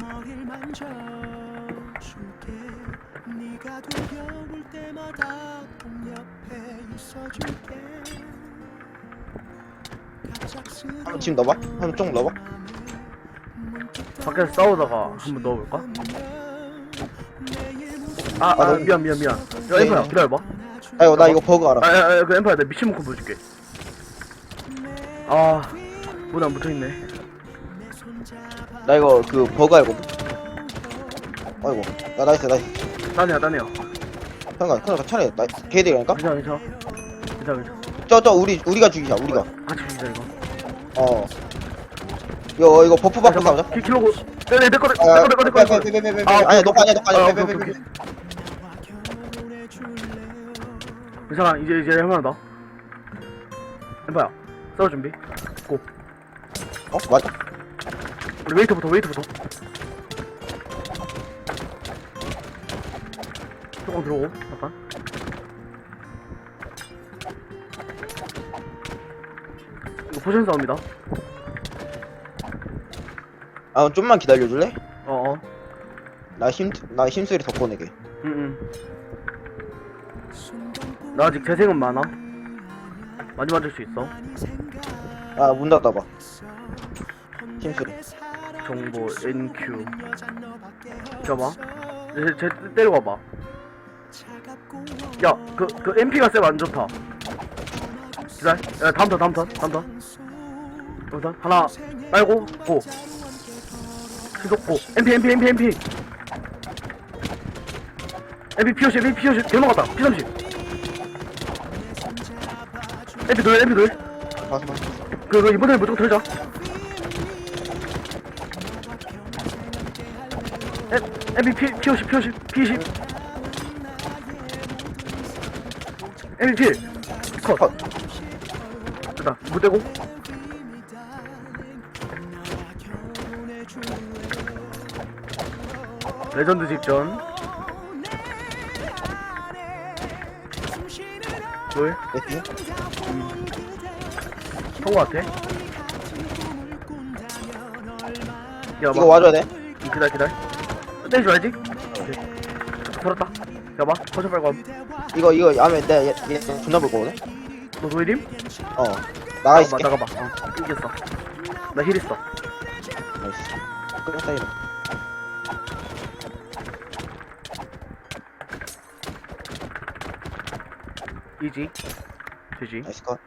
머리를 만져줄게 네가 두려울 때마다 꼭 옆에 있어줄게 한번 지금 넣어봐. 한번 쭉 넣어봐. 밖에서 싸우다가 한번 넣어볼까? 아, 아, 너무- 미안, 미안, 미안. 야, 네. 엠파야, 기다려봐. 아이고 나 이거 버그 알아. 아, 아, 아, 그 엠파야, 내가 미친 만큼 보여줄게. 아, 문안 붙어있네. 나 이거 그 버그 알고. 아이고 나 나이스 나이스. 딴애야, 딴애야. 잠깐 그냥 차라리 나 걔들이라니까. 괜찮아, 괜찮아. 괜찮아, 괜찮아. 저저 우리 우리가 죽이자 우리가. 같이 죽이자, 이거. 어. 이거 이거 버프 받고 싸우자. 키, 킬로고. 내, 내, 내 거, 내 거, 아, 내 거, 내 거, 내 거. 빼, 빼, 빼, 빼, 빼, 빼. 아, 아니야 너거 아니야 아, 아니야. 빼. 괜찮아, 이제, 이제 얼마나 더? 엠파야, 싸울 준비. 고. 어 맞아. 우리 웨이트부터, 웨이트부터. 조금 들어오고, 잠깐. 이거 포션 싸움이다. 아 좀만 기다려줄래? 어어. 나힘나 힘소리 더 꺼내게. 응응. 나 아직 재생은 많아. 많이 맞을 수 있어. 아 문 닫아봐. 힘소리. 정보 NQ. 잠깐만. 쟤, 쟤 때려봐봐. 야, 그, 그 MP가 쎄안 좋다. 기다려. 야, 다음 턴, 다음 턴, 다음 턴. 다음 턴. 하나, 빨고, 고. 계속 고. MP, MP, MP, MP. MP POC, MP POC. 개넘어갔다. P30. MP 돌, MP 돌. 봐서 봐. 그, 그, 이번에 무조건 털자. 에, MVP, POC, POC, P20. MVP, 컷. 컷. 됐다, 무대고. 레전드 직전. 뭘? 네. 통과 같아? 야, 이거 와줘야 돼. 기다려 기다려 오케이 살았다 야봐 커져 빨고 함. 이거 이거 아면 내가 얘, 얘 존나 볼 거거든. 너 노예림? 어 나가 있을게. 나가봐 어 이겼어 나 힐 있어 나이스. 끝났다 이거. 이지 되지 나이스 컷.